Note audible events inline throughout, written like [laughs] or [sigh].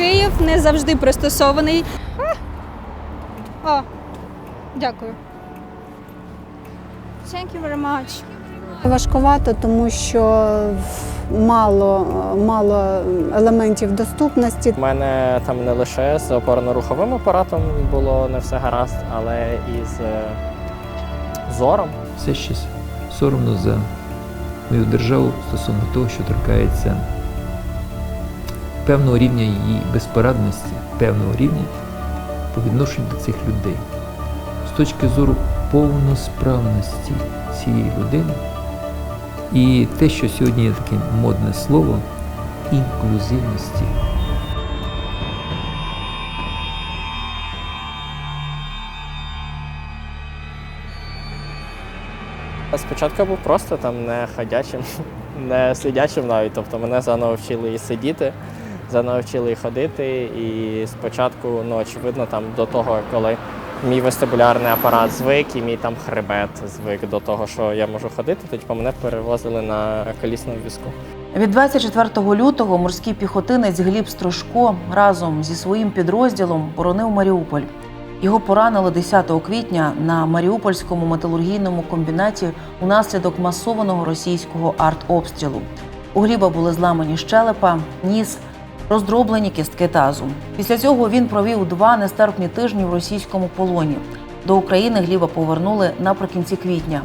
Київ не завжди пристосований. А! О, дякую. Thank you very much. Важкувато, тому що мало, мало елементів доступності. У мене там не лише з опорно-руховим апаратом було не все гаразд, але і з е, зором. Все щось соромно за мою державу стосовно того, що торкається певного рівня її безпорадності, певного рівня по відношенню до цих людей. З точки зору повносправності цієї людини і те, що сьогодні є таке модне слово інклюзивності. Спочатку був просто там не ходячим, [laughs] не сидячим навіть. Тобто мене заново вчили і сидіти, заново вчили і ходити. І спочатку, ну очевидно, там до того, коли мій вестибулярний апарат звик і мій там хребет звик до того, що я можу ходити, то типу, мене перевозили на колісному візку. Від 24 лютого морський піхотинець Гліб Стружко разом зі своїм підрозділом боронив Маріуполь. Його поранили 10 квітня на Маріупольському металургійному комбінаті унаслідок масованого російського артобстрілу. У Гліба були зламані щелепа, ніс, роздроблені кістки тазу. Після цього він провів два нестерпні тижні в російському полоні. До України Гліба повернули наприкінці квітня.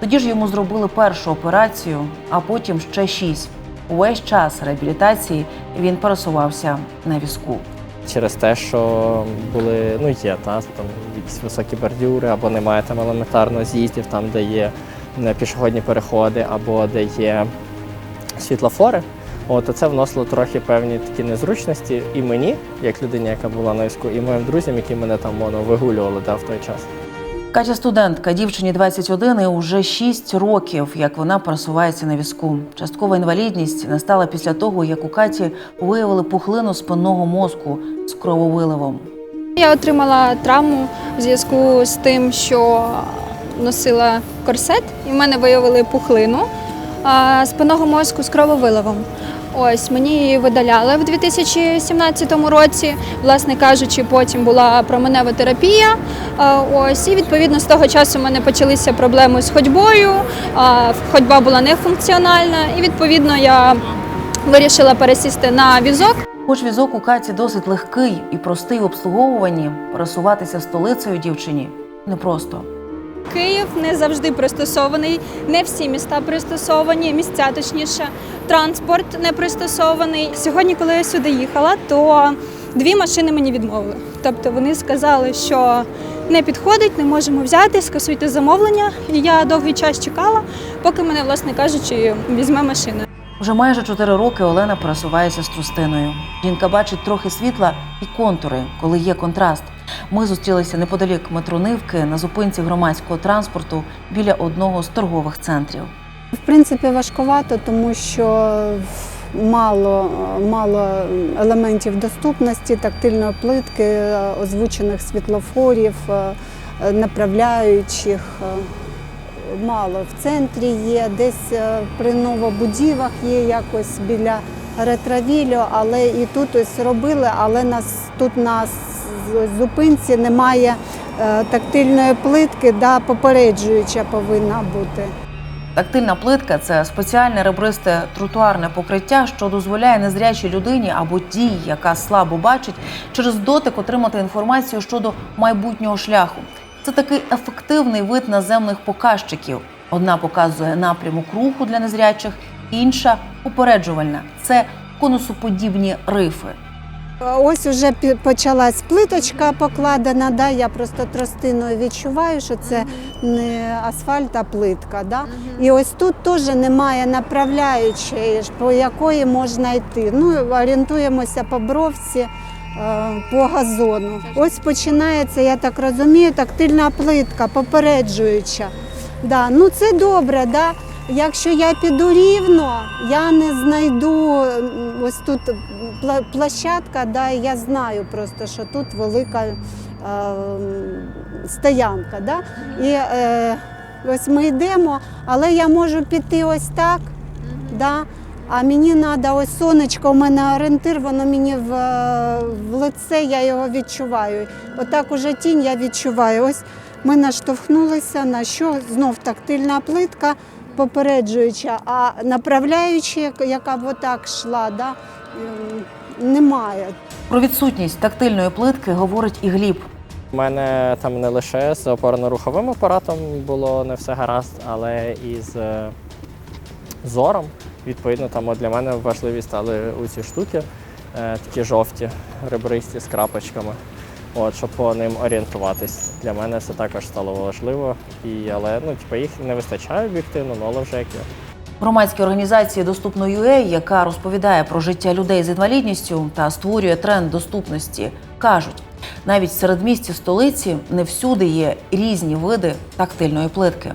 Тоді ж йому зробили першу операцію, а потім ще шість. Увесь час реабілітації він пересувався на візку. через те, що були, ну є та, там якісь високі бордюри, або немає там елементарно з'їздів, там, де є е, пішохідні переходи, або де є світлофори. От, це вносило трохи певні такі незручності і мені, як людині, яка була на війську, і моїм друзям, які мене там воно, вигулювали да, в той час. Катя студентка, дівчині 21 і уже 6 років, як вона пересувається на візку. Часткова інвалідність настала після того, як у Каті виявили пухлину спинного мозку з крововиливом. Я отримала травму в зв'язку з тим, що носила корсет, і в мене виявили пухлину спинного мозку з крововиливом. Ось мені її видаляли в 2017 році. Власне кажучи, потім була променева терапія. Ось і відповідно з того часу в мене почалися проблеми з ходьбою. а, Ходьба була нефункціональна, і відповідно я вирішила пересісти на візок. Хоч візок у Каті досить легкий і простий в обслуговуванні, пересуватися столицею дівчині непросто. Київ не завжди пристосований, не всі міста пристосовані, місця точніше, транспорт не пристосований. Сьогодні, коли я сюди їхала, то дві машини мені відмовили. Тобто вони сказали, що не підходить, не можемо взяти, скасуйте замовлення. І я довгий час чекала, поки мене, власне кажучи, візьме машина. Вже майже чотири роки Олена пересувається з трустиною. Жінка бачить трохи світла і контури, коли є контраст. Ми зустрілися неподалік метронивки на зупинці громадського транспорту біля одного з торгових центрів. В принципі, важкувато, тому що мало, мало елементів доступності, тактильної плитки, озвучених світлофорів, е, направляючих. е, Мало в центрі є, десь е, при новобудівах є якось біля ретровілю, але і тут ось робили, але нас тут на зупинці немає е, тактильної плитки, да, попереджуюча повинна бути. Тактильна плитка це спеціальне ребристе тротуарне покриття, що дозволяє незрячій людині або тій, яка слабо бачить, через дотик отримати інформацію щодо майбутнього шляху. Це такий ефективний вид наземних показчиків. Одна показує напрямок руху для незрячих, інша упереджувальна. Це конусоподібні рифи. Ось пі- почалась плиточка покладена. Да? Я просто тростиною відчуваю, що це не асфальт, а плитка. Да? І ось тут теж немає направляючої, по якої можна йти. Ну, орієнтуємося по бровці. е, По газону. Ось починається, я так розумію, тактильна плитка, попереджуюча. Да, ну це добре, да. Якщо я піду рівно, я не знайду ось тут площадка, да, я знаю просто, що тут велика е, стоянка. Да? І е, ось ми йдемо, але я можу піти ось так. Да? А мені треба ось сонечко, у мене орієнтир, воно мені в, в лице, я його відчуваю. Отак уже тінь я відчуваю. Ось ми наштовхнулися на що? Знов тактильна плитка попереджуюча, а направляюча, яка б отак йшла, да, ем, немає. Про відсутність тактильної плитки говорить і Гліб. У мене там не лише з опорно-руховим апаратом було не все гаразд, але і з е, зором. Відповідно, там от для мене важливі стали ці штуки, е, такі жовті, ребристі з крапочками. От, щоб по ним орієнтуватись. Для мене це також стало важливо. І, але ну, типу, їх не вистачає об'єктивно, ну, але вже як є. Громадській організації Доступно.UA, яка розповідає про життя людей з інвалідністю та створює тренд доступності, кажуть, навіть серед місті столиці не всюди є різні види тактильної плитки.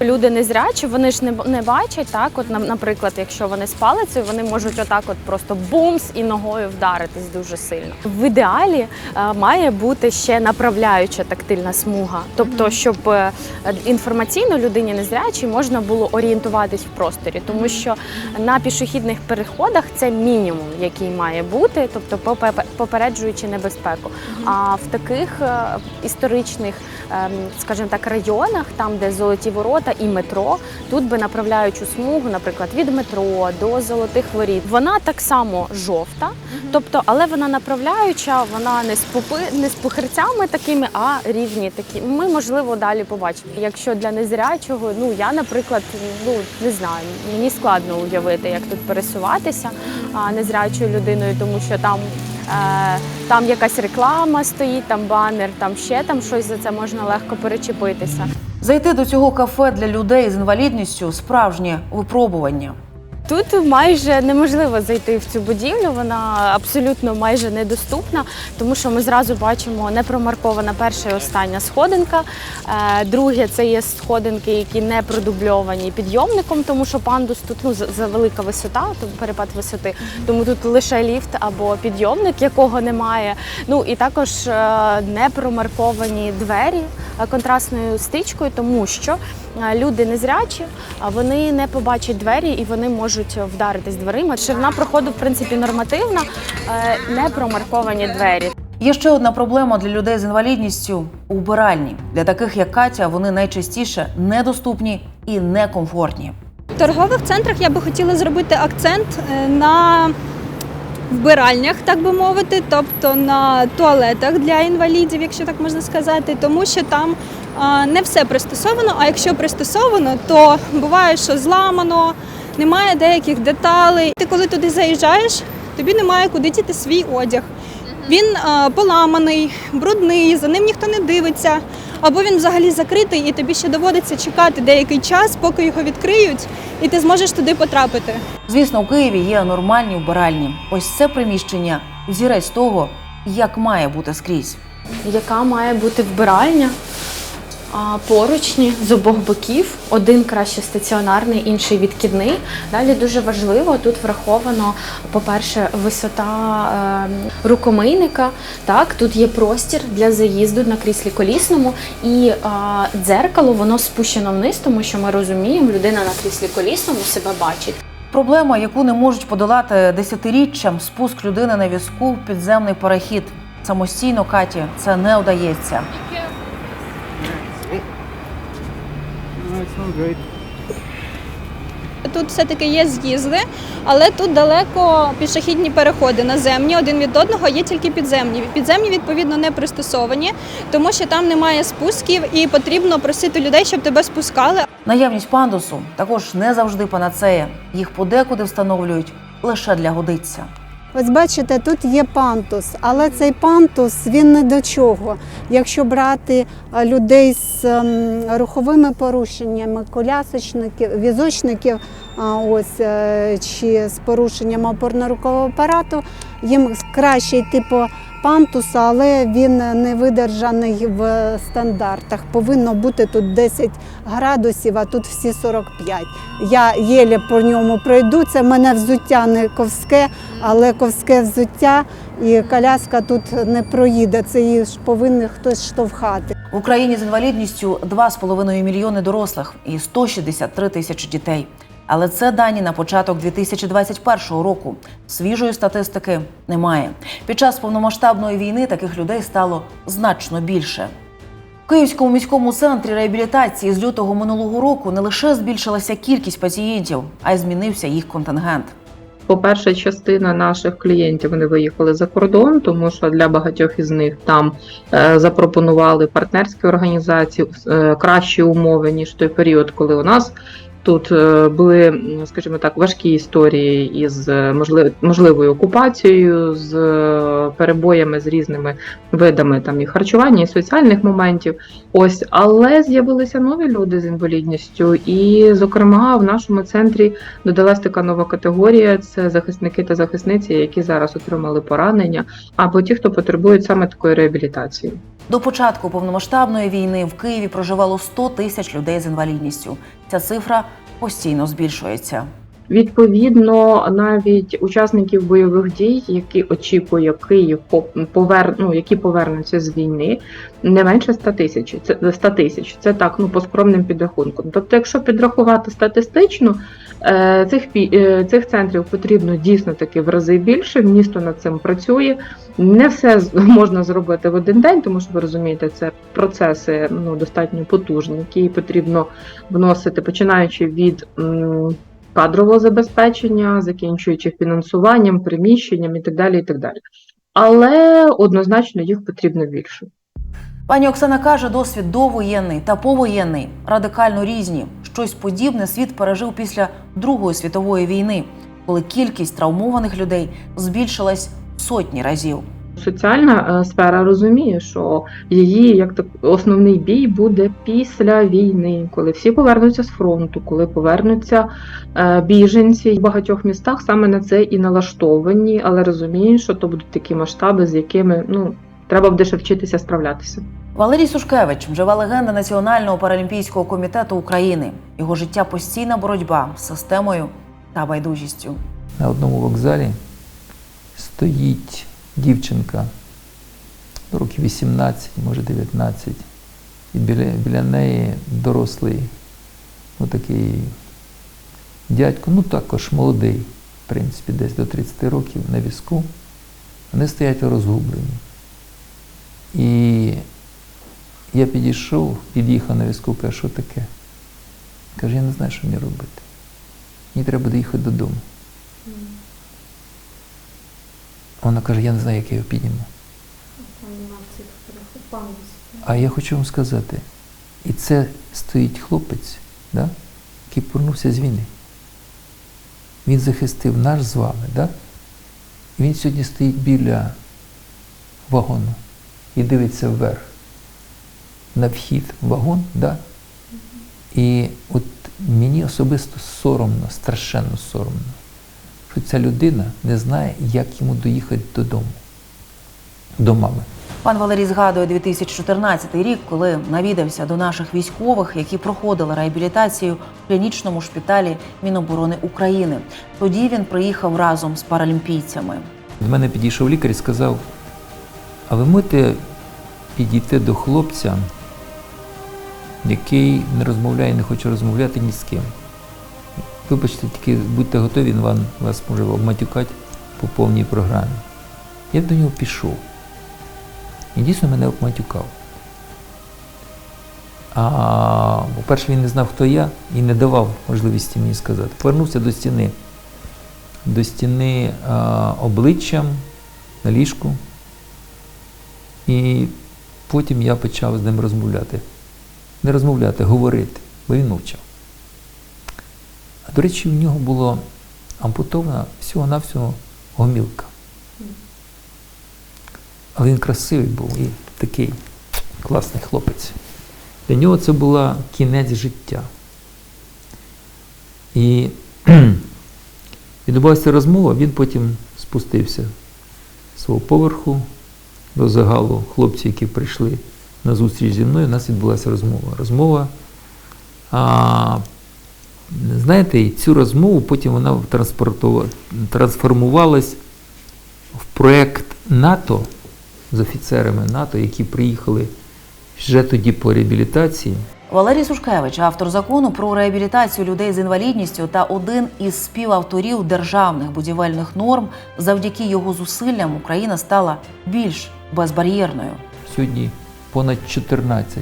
Люди незрячі, вони ж не, не бачать, так, от, наприклад, якщо вони з палицею, вони можуть отак от просто бумс і ногою вдаритись дуже сильно. В ідеалі е, має бути ще направляюча тактильна смуга, тобто, щоб е, інформаційно людині незрячій можна було орієнтуватись в просторі, тому що на пішохідних переходах це мінімум, який має бути, тобто попе- попереджуючи небезпеку. А в таких е, історичних, ем, скажімо так, районах, там де золоті ворота і метро, тут би направляючу смугу, наприклад, від метро до золотих воріт. Вона так само жовта, тобто, але вона направляюча, вона не з пупи, не з пухирцями такими, а рівні такі. Ми можливо далі побачимо. Якщо для незрячого, ну я, наприклад, ну не знаю, мені складно уявити, як тут пересуватися а, незрячою людиною, тому що там. Е, там якась реклама стоїть, там банер, там ще там щось за це можна легко перечепитися. Зайти до цього кафе для людей з інвалідністю справжнє випробування. Тут майже неможливо зайти в цю будівлю, вона абсолютно майже недоступна, тому що ми зразу бачимо непромаркована перша і остання сходинка. Е, Друге, це є сходинки, які не продубльовані підйомником, тому що пандус тут ну, за- велика висота, перепад висоти, тому тут лише ліфт або підйомник, якого немає. Ну і також е, не промарковані двері е, контрастною стичкою, тому що люди незрячі, а вони не побачать двері і вони можуть вдаритись дверима. Ширина проходу, в принципі, нормативна, е, не промарковані двері. Є ще одна проблема для людей з інвалідністю убиральні. Для таких як Катя, вони найчастіше недоступні і некомфортні. В торгових центрах я би хотіла зробити акцент е, на вбиральнях, так би мовити, тобто на туалетах для інвалідів, якщо так можна сказати, тому що там не все пристосовано. А якщо пристосовано, то буває, що зламано, немає деяких деталей. Ти коли туди заїжджаєш, тобі немає куди діти свій одяг. Він поламаний, брудний, за ним ніхто не дивиться. Або він взагалі закритий, і тобі ще доводиться чекати деякий час, поки його відкриють, і ти зможеш туди потрапити. Звісно, у Києві є нормальні вбиральні. Ось це приміщення взірець того, як має бути скрізь. Яка має бути вбиральня? Поручні з обох боків, один краще стаціонарний, інший відкидний. Далі дуже важливо тут враховано, по-перше, висота е, рукомийника. Так, тут є простір для заїзду на кріслі колісному, і е, дзеркало воно спущено вниз, тому що ми розуміємо, людина на кріслі колісному себе бачить. Проблема, яку не можуть подолати десятиріччям, спуск людини на візку в підземний перехід. Самостійно Каті це не вдається. Тут все-таки є з'їзди, але тут далеко пішохідні переходи наземні один від одного, є тільки підземні. Підземні, відповідно, не пристосовані, тому що там немає спусків і потрібно просити людей, щоб тебе спускали. Наявність пандусу також не завжди панацея. Їх подекуди встановлюють лише для годиться. Ось бачите, тут є пантус, але цей пантус він не до чого. Якщо брати людей з ем, руховими порушеннями, колясочників, візочників, ось е, чи з порушенням опорно-рухового апарату, їм краще йти по пантусу, але він не видержаний в стандартах. Повинно бути тут 10 градусів, а тут всі 45. Я єлі по ньому пройду. Це в мене взуття не ковське, але ковське взуття і коляска тут не проїде. Це її ж повинен хтось штовхати. В Україні з інвалідністю 2,5 мільйони дорослих і 163 тисячі дітей. Але це дані на початок 2021 року. Свіжої статистики немає. Під час повномасштабної війни таких людей стало значно більше. В Київському міському центрі реабілітації з лютого минулого року не лише збільшилася кількість пацієнтів, а й змінився їх контингент. По-перше, частина наших клієнтів вони виїхали за кордон, тому що для багатьох із них там е, запропонували партнерські організації е, кращі умови ніж той період, коли у нас тут е, були, скажімо так, важкі історії із е, можливою окупацією, з е, перебоями з різними видами там і харчування, і соціальних моментів. Ось, але з'явилися нові люди з інвалідністю, і, зокрема, в нашому центрі Додалась така нова категорія: це захисники та захисниці, які зараз отримали поранення, або ті, хто потребують саме такої реабілітації. До початку повномасштабної війни в Києві проживало 100 тисяч людей з інвалідністю. Ця цифра постійно збільшується. Відповідно, навіть учасників бойових дій, які очікує Київ по- повер... ну, які повернуться з війни, не менше 100 тисяч. Це 100 тисяч. Це так, ну по скромним підрахункам. Тобто, якщо підрахувати статистично, цих пі- е, цих центрів потрібно дійсно таки в рази більше. Місто над цим працює. Не все [laughs] можна зробити в один день, тому що ви розумієте, це процеси ну достатньо потужні, які потрібно вносити, починаючи від. кадрового забезпечення, закінчуючи фінансуванням, приміщенням і так далі. і так далі. Але однозначно їх потрібно більше. Пані Оксана каже, досвід довоєнний та повоєнний радикально різні. Щось подібне світ пережив після Другої світової війни, коли кількість травмованих людей збільшилась сотні разів. Соціальна е, сфера розуміє, що її як так основний бій буде після війни, коли всі повернуться з фронту, коли повернуться е, біженці в багатьох містах саме на це і налаштовані, але розуміють, що то будуть такі масштаби, з якими ну треба буде ще вчитися справлятися. Валерій Сушкевич жива легенда Національного паралімпійського комітету України. Його життя постійна боротьба з системою та байдужістю. На одному вокзалі стоїть дівчинка, років 18, може 19, і біля, біля неї дорослий, ну дядько, ну також молодий, в принципі, десь до 30 років на візку. Вони стоять розгублені. І я підійшов, під'їхав на візку, кажу, що таке? Каже, я не знаю, що мені робити. Мені треба доїхати додому. Вона каже, я не знаю, як я його підніму. А я хочу вам сказати, і це стоїть хлопець, да, який повернувся з війни. Він захистив наш з вами, да? і він сьогодні стоїть біля вагону і дивиться вверх на вхід в вагон, да? і от мені особисто соромно, страшенно соромно що ця людина не знає, як йому доїхати додому, до мами. Пан Валерій згадує 2014 рік, коли навідався до наших військових, які проходили реабілітацію в клінічному шпиталі Міноборони України. Тоді він приїхав разом з паралімпійцями. До мене підійшов лікар і сказав: а ви можете підійти до хлопця, який не розмовляє, не хоче розмовляти ні з ким. Вибачте, тільки будьте готові, він вам, вас може обматюкати по повній програмі. Я до нього пішов. І дійсно мене обматюкав. А, по-перше, він не знав, хто я, і не давав можливості мені сказати. Повернувся до стіни. До стіни а, обличчям на ліжку. І потім я почав з ним розмовляти. Не розмовляти, говорити, бо він мовчав. А до речі, в нього було ампутована всього-навсього гомілка. Але він красивий був і такий класний хлопець. Для нього це була кінець життя. І [clears throat] відбулася розмова, він потім спустився з свого поверху до загалу хлопців, які прийшли на зустріч зі мною, у нас відбулася розмова. Розмова. А, знаєте, і цю розмову потім вона трансформувалась в проєкт НАТО з офіцерами НАТО, які приїхали вже тоді по реабілітації. Валерій Сушкевич, автор закону про реабілітацію людей з інвалідністю та один із співавторів державних будівельних норм, завдяки його зусиллям Україна стала більш безбар'єрною. Сьогодні понад 14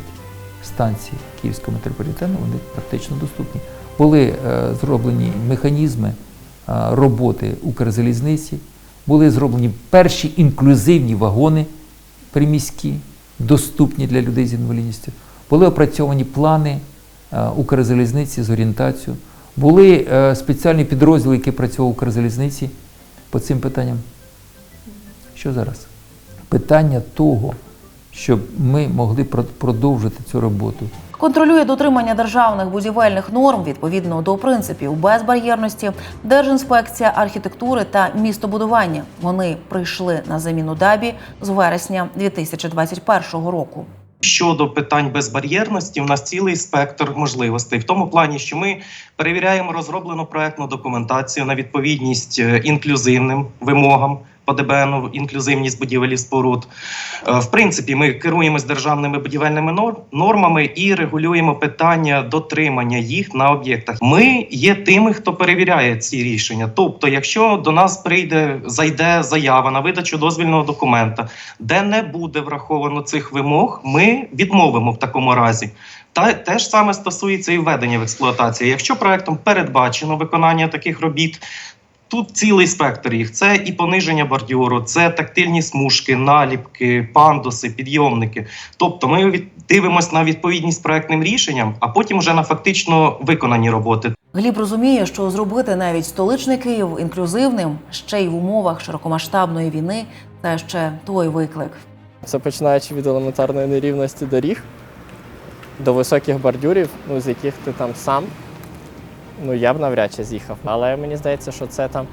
станцій Київського метрополітену вони практично доступні. Були е, зроблені механізми е, роботи Укрзалізниці, були зроблені перші інклюзивні вагони приміські, доступні для людей з інвалідністю. Були опрацьовані плани е, Укрзалізниці з орієнтацією. Були спеціальні підрозділи, які працювали в Укрзалізниці по цим питанням. Що зараз? Питання того, щоб ми могли про- продовжити цю роботу. Контролює дотримання державних будівельних норм відповідно до принципів безбар'єрності, Держінспекція архітектури та містобудування. Вони прийшли на заміну ДАБІ з вересня 2021 року. Щодо питань безбар'єрності, у нас цілий спектр можливостей в тому плані, що ми перевіряємо розроблену проектну документацію на відповідність е, інклюзивним вимогам по ДБНу, інклюзивність будівель і споруд. Е, В принципі, ми керуємось державними будівельними нор- нормами і регулюємо питання дотримання їх на об'єктах. Ми є тими, хто перевіряє ці рішення. Тобто, якщо до нас прийде зайде заява на видачу дозвільного документа, де не буде враховано цих вимог, ми відмовимо в такому разі. Та те ж саме стосується і введення в експлуатацію. Якщо проектом передбачено виконання таких робіт, тут цілий спектр їх: це і пониження бордюру, це тактильні смужки, наліпки, пандуси, підйомники. Тобто, ми дивимося на відповідність проектним рішенням, а потім вже на фактично виконані роботи. Гліб розуміє, що зробити навіть столичний Київ інклюзивним ще й в умовах широкомасштабної війни це ще той виклик. Це починаючи від елементарної нерівності доріг до високих бордюрів, ну, з яких ти там сам, ну я б навряд чи з'їхав. Але мені здається, що це там,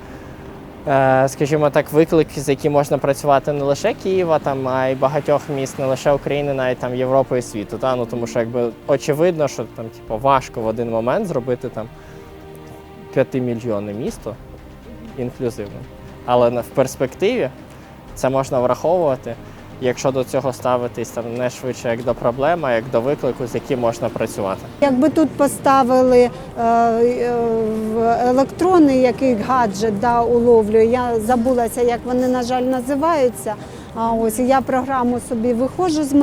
е, скажімо так, виклик, з яким можна працювати не лише Києва, там, а й багатьох міст, не лише України, навіть там Європи і світу. Та? Ну, тому що якби очевидно, що там типу, важко в один момент зробити там п'ятимільйонне місто інклюзивним. Але в перспективі це можна враховувати, якщо до цього ставитись там не швидше як до проблеми, а як до виклику, з яким можна працювати. Якби тут поставили е, е, електронний який гаджет да, уловлює, я забулася, як вони, на жаль, називаються. А ось я програму собі виходжу з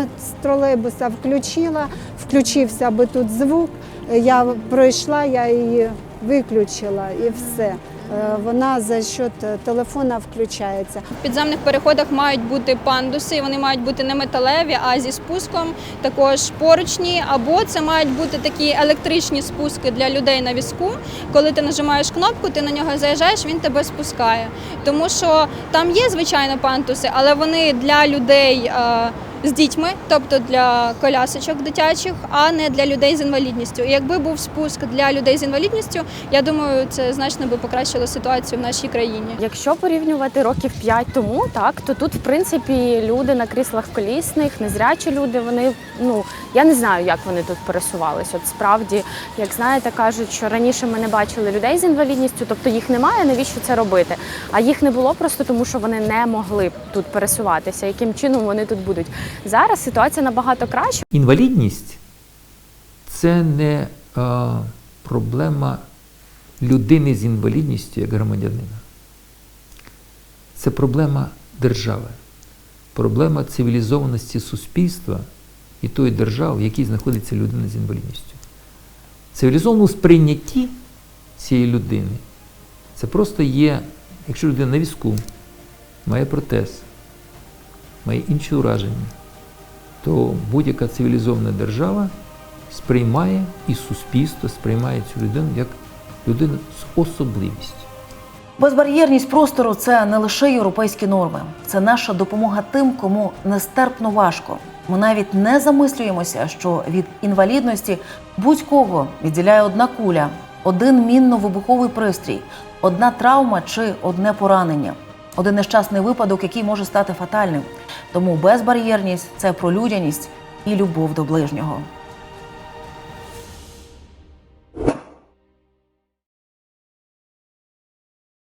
тролейбуса, включила, включився би тут звук. Я пройшла, я її виключила і все. Е, Вона за счет е, телефона включається. В підземних переходах мають бути пандуси, вони мають бути не металеві, а зі спуском, також поручні, або це мають бути такі електричні спуски для людей на візку. Коли ти нажимаєш кнопку, ти на нього заїжджаєш, він тебе спускає. Тому що там є звичайно пандуси, але вони для людей. З дітьми, тобто для колясочок дитячих, а не для людей з інвалідністю. І якби був спуск для людей з інвалідністю, я думаю, це значно би покращило ситуацію в нашій країні. Якщо порівнювати років 5 тому, так то тут, в принципі, люди на кріслах колісних, незрячі люди, вони ну я не знаю, як вони тут пересувалися. От справді, як знаєте, кажуть, що раніше ми не бачили людей з інвалідністю, тобто їх немає, навіщо це робити? А їх не було просто тому, що вони не могли тут пересуватися. Яким чином вони тут будуть? Зараз ситуація набагато краща. Інвалідність це не а, проблема людини з інвалідністю як громадянина. Це проблема держави, проблема цивілізованості суспільства і тої держави, в якій знаходиться людина з інвалідністю. Цивілізованому сприйнятті цієї людини це просто є, якщо людина на візку, має протез, має інші ураження, то будь-яка цивілізована держава сприймає і суспільство сприймає цю людину як людину з особливістю. Безбар'єрність простору це не лише європейські норми, це наша допомога тим, кому нестерпно важко. Ми навіть не замислюємося, що від інвалідності будь-кого відділяє одна куля, один мінно-вибуховий пристрій, одна травма чи одне поранення, один нещасний випадок, який може стати фатальним. Тому безбар'єрність це про людяність і любов до ближнього.